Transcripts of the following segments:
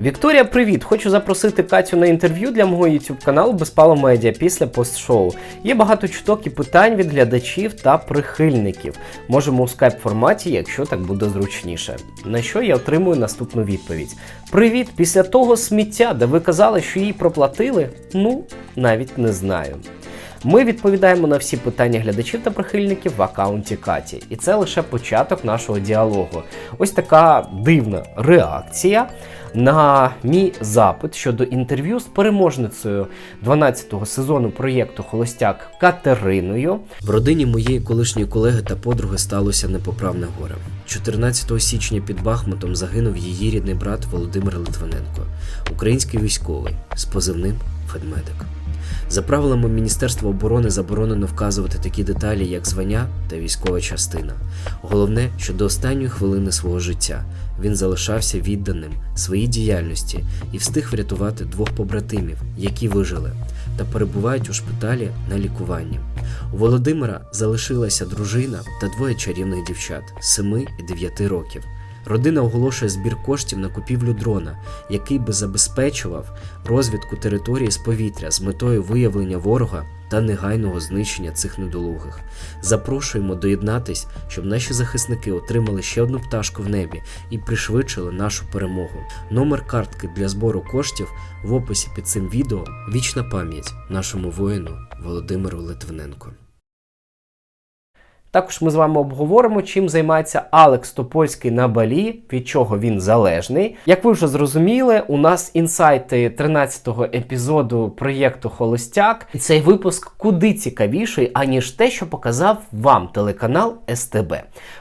Вікторія, привіт! Хочу запросити Катю на інтерв'ю для мого YouTube каналу Безпало Медіа після постшоу. Є багато чуток і питань від глядачів та прихильників. Можемо у скайп форматі, якщо так буде зручніше. На що я отримую наступну відповідь: Привіт! Після того сміття, де ви казали, що їй проплатили? Ну, навіть не знаю. Ми відповідаємо на всі питання глядачів та прихильників в аккаунті Каті, і це лише початок нашого діалогу. Ось така дивна реакція на мій запит щодо інтерв'ю з переможницею 12-го сезону проєкту Холостяк Катериною. В родині моєї колишньої колеги та подруги сталося непоправне горе. 14 січня під Бахмутом загинув її рідний брат Володимир Литвиненко, український військовий з позивним Федмедик. За правилами Міністерства оборони заборонено вказувати такі деталі, як звання та військова частина. Головне, що до останньої хвилини свого життя він залишався відданим своїй діяльності і встиг врятувати двох побратимів, які вижили, та перебувають у шпиталі на лікуванні. У Володимира залишилася дружина та двоє чарівних дівчат 7 і 9 років. Родина оголошує збір коштів на купівлю дрона, який би забезпечував розвідку території з повітря з метою виявлення ворога та негайного знищення цих недолугих. Запрошуємо доєднатись, щоб наші захисники отримали ще одну пташку в небі і пришвидшили нашу перемогу. Номер картки для збору коштів в описі під цим відео. Вічна пам'ять нашому воїну Володимиру Литвиненко. Також ми з вами обговоримо, чим займається Алекс Топольський на Балі, від чого він залежний. Як ви вже зрозуміли, у нас інсайти 13-го епізоду проєкту Холостяк. І цей випуск куди цікавіший, аніж те, що показав вам телеканал СТБ.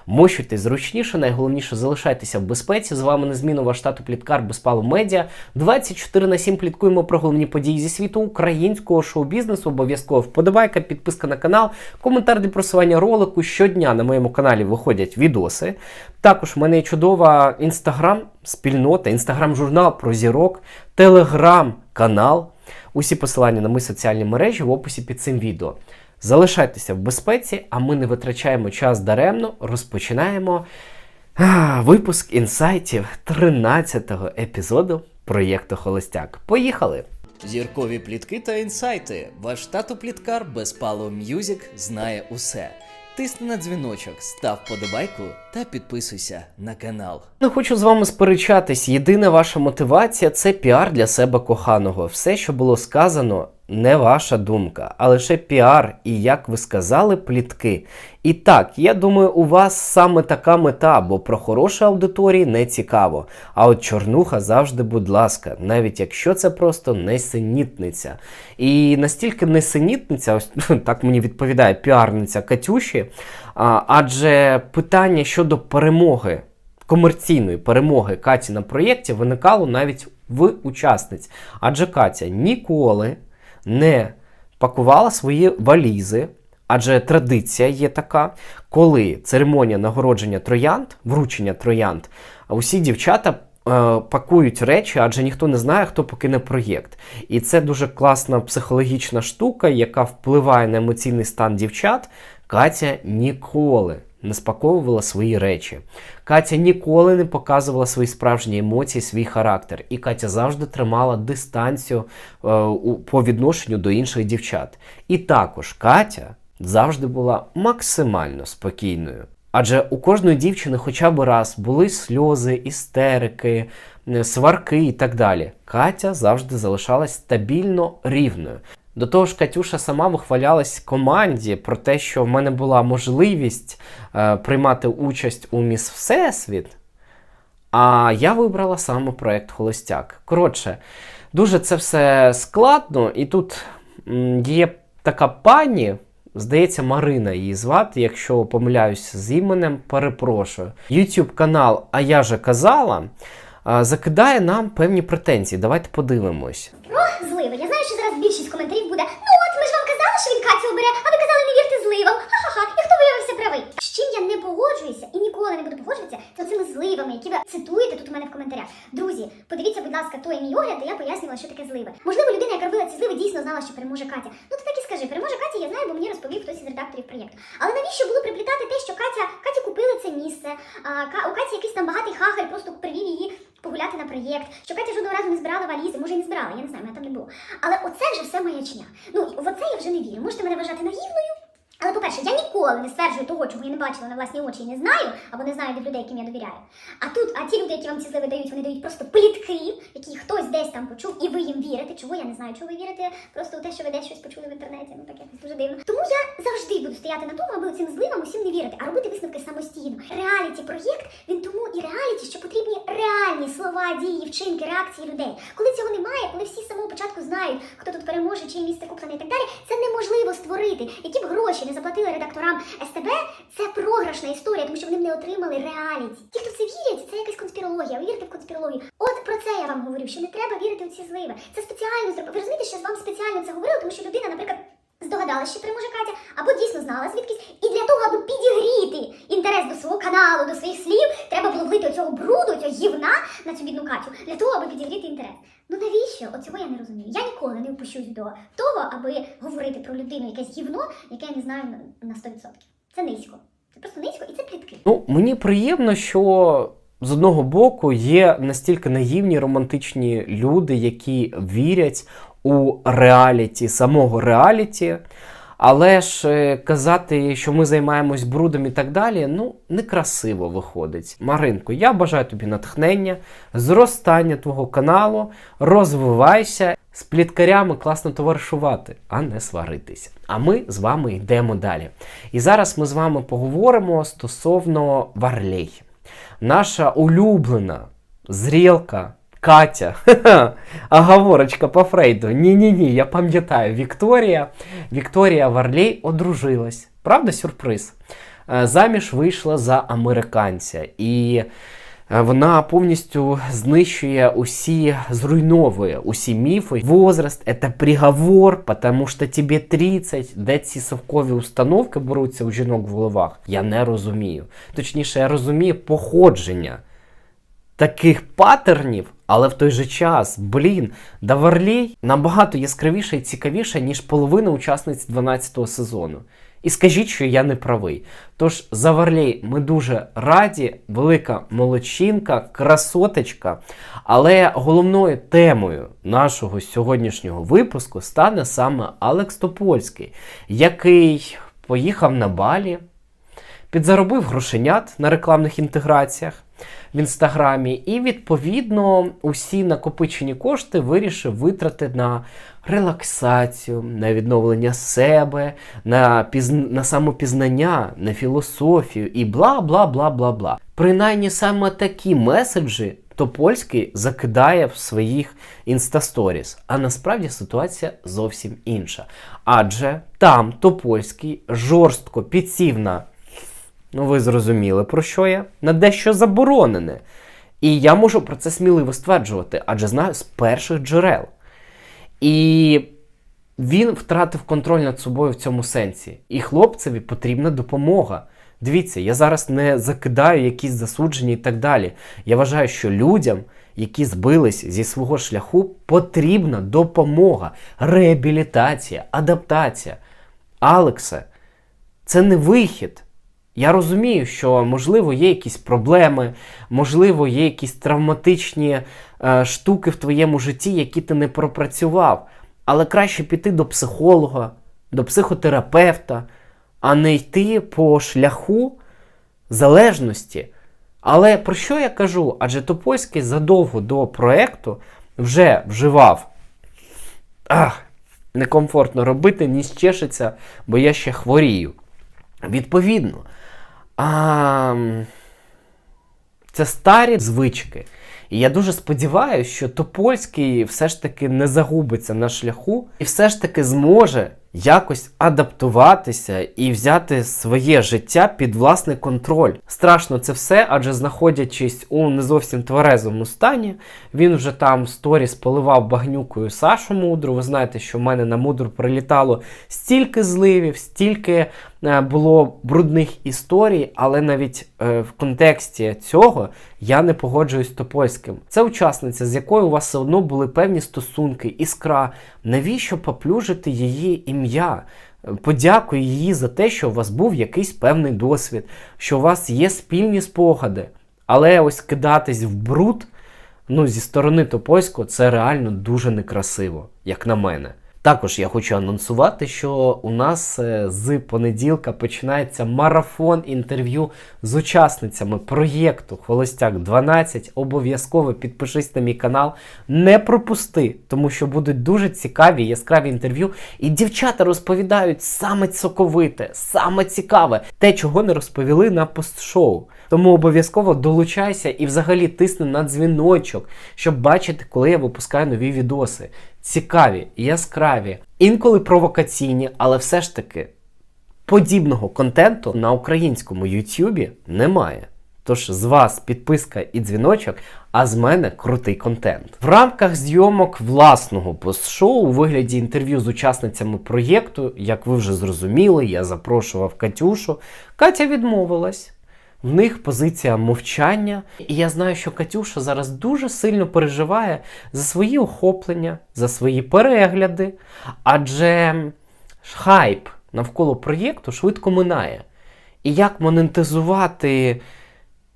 Мощуйте зручніше, найголовніше залишайтеся в безпеці. З вами незмінно ваш штату Пліткар Безпалу Медіа. 24 на 7 пліткуємо про головні події зі світу українського шоу-бізнесу. Обов'язково вподобайка, підписка на канал, коментар для просування ролику. Щодня на моєму каналі виходять відоси. Також в мене чудова інстаграм-спільнота, інстаграм-журнал про зірок, телеграм-канал. Усі посилання на мої соціальні мережі в описі під цим відео. Залишайтеся в безпеці, а ми не витрачаємо час даремно. Розпочинаємо випуск інсайтів 13-го епізоду проєкту Холостяк. Поїхали! Зіркові плітки та інсайти. Ваш тато пліткар Безпало М'юзік знає усе. Тисни на дзвіночок, став подобайку та підписуйся на канал. Не хочу з вами сперечатись. Єдина ваша мотивація це піар для себе коханого. Все, що було сказано, не ваша думка, а лише піар і, як ви сказали, плітки. І так, я думаю, у вас саме така мета, бо про хороші аудиторії не цікаво. А от чорнуха завжди, будь ласка, навіть якщо це просто несенітниця. І настільки несенітниця, ось так мені відповідає піарниця Катюші, а, адже питання щодо перемоги. Комерційної перемоги Каті на проєкті виникало навіть в учасниць. Адже Катя ніколи не пакувала свої валізи, адже традиція є така, коли церемонія нагородження троянд, вручення троянд, а усі дівчата. е, Пакують речі, адже ніхто не знає, хто покине проєкт. І це дуже класна психологічна штука, яка впливає на емоційний стан дівчат. Катя ніколи не спаковувала свої речі. Катя ніколи не показувала свої справжні емоції, свій характер. І Катя завжди тримала дистанцію е, по відношенню до інших дівчат. І також Катя завжди була максимально спокійною. Адже у кожної дівчини хоча б раз були сльози, істерики, е, сварки і так далі. Катя завжди залишалась стабільно рівною. До того ж, Катюша сама вихвалялась команді про те, що в мене була можливість е, приймати участь у Міс Всесвіт. А я вибрала саме проект Холостяк. Коротше, дуже це все складно, і тут є така пані, здається, Марина її звати, якщо помиляюсь з іменем, перепрошую. YouTube канал А я же казала е, закидає нам певні претензії. Давайте подивимось. Про зливи. Я знаю, що зараз більшість коментарів буде. Ну от ми ж Катю обере, а ви казали не вірте зливам. Ха-ха-ха. І хто виявився правий? З чим я не погоджуюся і ніколи не буду погоджуватися, це цими зливами, які ви цитуєте тут у мене в коментарях. Друзі, подивіться, будь ласка, той мій огляд, де я пояснювала, що таке зливи. Можливо, людина, яка робила ці зливи, дійсно знала, що переможе Катя. Ну ти так і скажи, переможе Катя, я знаю, бо мені розповів хтось із редакторів проєкту. Але навіщо було приплітати те, що Катя Каті купили це місце? А, у Каті якийсь там багатий хахаль просто привів її погуляти на проєкт, що Катя жодного разу не збирала валізи, може і не збирала, я не знаю, мене там не було. Але оце вже все маячня. Ну, в оце я вже не вірю. Можете мене вважати наївною. Але, по-перше, я ніколи не стверджую того, чого я не бачила на власні очі і не знаю, або не знаю від людей, яким я довіряю. А тут, а ті люди, які вам ці зливи дають, вони дають просто плітки, які хтось десь там почув, і ви їм вірите. Чого я не знаю, чого ви вірите просто у те, що ви десь щось почули в інтернеті, ну так якось дуже дивно. Тому я завжди буду стояти на тому, аби цим зливам усім не вірити, а робити висновки самостійно. Реаліті проєкт він тому і реаліті, що потрібні реальні слова, дії, вчинки, реакції людей. Коли цього немає, коли всі з самого початку знають, хто тут переможе, чиє місце куплене і так далі, це неможливо створити. Які б гроші не заплатили редакторам СТБ, це програшна історія, тому що вони б не отримали реаліті. Ті, хто це вірять, це якась конспірологія. Ви вірите в конспірологію. От про це я вам говорю, що не треба вірити у ці зливи. Це спеціально зробили. Ви розумієте, що вам спеціально це говорили, тому що людина, наприклад. Здогадалась, що переможе Катя, або дійсно знала звідкись, і для того, аби підігріти інтерес до свого каналу, до своїх слів, треба було влити оцього бруду, цього гівна на цю бідну Катю, для того, аби підігріти інтерес. Ну навіщо? Оцього я не розумію. Я ніколи не впущусь до того, аби говорити про людину якесь гівно, яке я не знаю на- на 100%. Це низько. Це просто низько і це плітки. Ну, мені приємно, що з одного боку є настільки наївні романтичні люди, які вірять у реаліті, самого реаліті. Але ж е, казати, що ми займаємось брудом і так далі, ну некрасиво виходить. Маринко, я бажаю тобі натхнення, зростання твого каналу, розвивайся. З пліткарями класно товаришувати, а не сваритися. А ми з вами йдемо далі. І зараз ми з вами поговоримо стосовно Варлей. Наша улюблена зрілка Катя. А говорочка по Фрейду. Ні-ні-ні, я пам'ятаю, Вікторія. Вікторія Варлей одружилась. Правда, сюрприз? Е, Заміж вийшла за американця. І е, вона повністю знищує усі, зруйновує усі міфи. Возраст це приговор, тому що тобі 30. Де ці совкові установки беруться у жінок в головах? Я не розумію. Точніше, я розумію походження таких патернів, але в той же час, блін, Даварлій набагато яскравіша і цікавіша, ніж половина учасниць 12-го сезону. І скажіть, що я не правий. Тож за Варлей ми дуже раді, велика молодчинка, красоточка. Але головною темою нашого сьогоднішнього випуску стане саме Алекс Топольський, який поїхав на Балі, підзаробив грошенят на рекламних інтеграціях в інстаграмі, і відповідно усі накопичені кошти вирішив витрати на релаксацію, на відновлення себе, на, піз... на самопізнання, на філософію і бла бла бла бла бла. Принаймні саме такі меседжі Топольський закидає в своїх інстасторіс. А насправді ситуація зовсім інша. Адже там Топольський жорстко підсів на Ну, ви зрозуміли, про що я? На дещо заборонене. І я можу про це сміливо стверджувати, адже знаю з перших джерел. І він втратив контроль над собою в цьому сенсі. І хлопцеві потрібна допомога. Дивіться, я зараз не закидаю якісь засудження і так далі. Я вважаю, що людям, які збились зі свого шляху, потрібна допомога, реабілітація, адаптація. Алексе, це не вихід. Я розумію, що можливо є якісь проблеми, можливо, є якісь травматичні е, штуки в твоєму житті, які ти не пропрацював. Але краще піти до психолога, до психотерапевта, а не йти по шляху залежності. Але про що я кажу? Адже Топольський задовго до проекту вже вживав. Ах, некомфортно робити, ні щешиться, бо я ще хворію. Відповідно, а, це старі звички. І я дуже сподіваюся, що Топольський все ж таки не загубиться на шляху і все ж таки зможе якось адаптуватися і взяти своє життя під власний контроль. Страшно це все, адже знаходячись у не зовсім тверезому стані, він вже там сторіс поливав багнюкою Сашу Мудру. Ви знаєте, що в мене на мудру прилітало стільки зливів, стільки е, було брудних історій, але навіть е, в контексті цього я не погоджуюсь з Топольським. Це учасниця, з якою у вас все одно були певні стосунки, іскра. Навіщо поплюжити її ім'я? Подякуй їй за те, що у вас був якийсь певний досвід, що у вас є спільні спогади. Але ось кидатись в бруд Ну, зі сторони Топольського це реально дуже некрасиво, як на мене. Також я хочу анонсувати, що у нас е, з понеділка починається марафон інтерв'ю з учасницями проєкту Холостяк 12. Обов'язково підпишись на мій канал, не пропусти, тому що будуть дуже цікаві яскраві інтерв'ю. І дівчата розповідають саме соковите, саме цікаве, те, чого не розповіли на постшоу. Тому обов'язково долучайся і взагалі тисни на дзвіночок, щоб бачити, коли я випускаю нові відоси. Цікаві, яскраві, інколи провокаційні, але все ж таки подібного контенту на українському Ютубі немає. Тож з вас підписка і дзвіночок, а з мене крутий контент. В рамках зйомок власного постшоу у вигляді інтерв'ю з учасницями проєкту, як ви вже зрозуміли, я запрошував Катюшу. Катя відмовилась. В них позиція мовчання, і я знаю, що Катюша зараз дуже сильно переживає за свої охоплення, за свої перегляди, адже хайп навколо проєкту швидко минає. І як монетизувати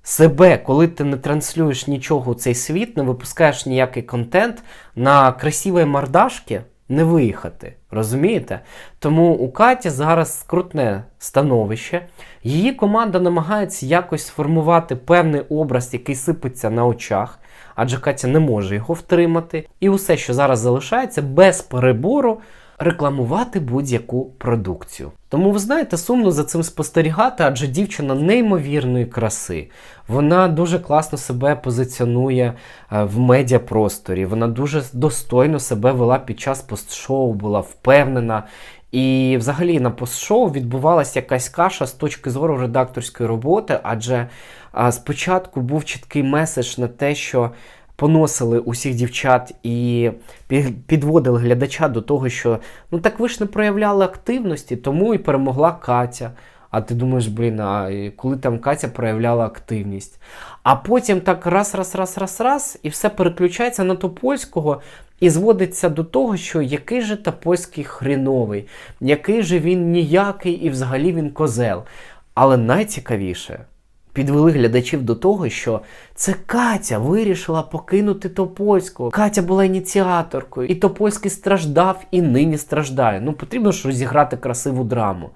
себе, коли ти не транслюєш нічого у цей світ, не випускаєш ніякий контент на красивій мордашки, не виїхати. Розумієте? Тому у Каті зараз скрутне становище. Її команда намагається якось сформувати певний образ, який сипеться на очах, адже Катя не може його втримати. І усе, що зараз залишається, без перебору рекламувати будь-яку продукцію. Тому ви знаєте, сумно за цим спостерігати, адже дівчина неймовірної краси. Вона дуже класно себе позиціонує е, в медіапросторі. Вона дуже достойно себе вела під час постшоу, була впевнена. І взагалі на постшоу відбувалася якась каша з точки зору редакторської роботи, адже а, спочатку був чіткий меседж на те, що поносили усіх дівчат і підводили глядача до того, що ну так ви ж не проявляли активності, тому і перемогла Катя. А ти думаєш, блін, а коли там Катя проявляла активність? А потім так раз, раз, раз, раз, раз, і все переключається на Топольського і зводиться до того, що який же Топольський хріновий, який же він ніякий і взагалі він козел. Але найцікавіше, підвели глядачів до того, що це Катя вирішила покинути Топольського. Катя була ініціаторкою, і Топольський страждав і нині страждає. Ну потрібно ж розіграти красиву драму.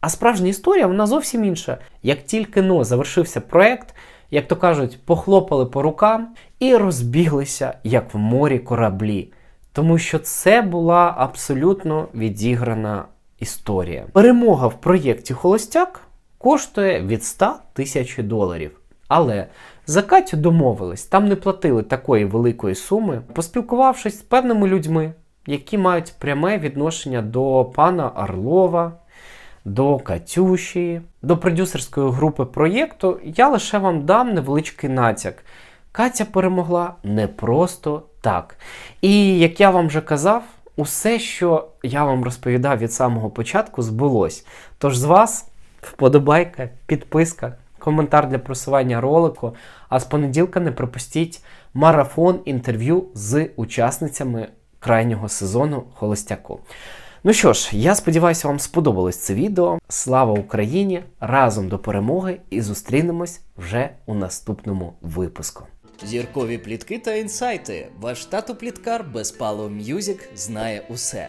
А справжня історія вона зовсім інша. Як тільки но завершився проект, як то кажуть, похлопали по рукам і розбіглися, як в морі кораблі. Тому що це була абсолютно відіграна історія. Перемога в проєкті Холостяк коштує від 100 тисяч доларів. Але за Катю домовились, там не платили такої великої суми, поспілкувавшись з певними людьми, які мають пряме відношення до пана Орлова, до Катюші, до продюсерської групи проєкту, я лише вам дам невеличкий натяк. Катя перемогла не просто так. І як я вам вже казав, усе, що я вам розповідав від самого початку, збулось. Тож з вас вподобайка, підписка, коментар для просування ролику. А з понеділка не пропустіть марафон інтерв'ю з учасницями крайнього сезону Холостяку. Ну що ж, я сподіваюся, вам сподобалось це відео. Слава Україні! Разом до перемоги і зустрінемось вже у наступному випуску. Зіркові плітки та інсайти. Ваш тато пліткар Безпало М'юзік знає усе.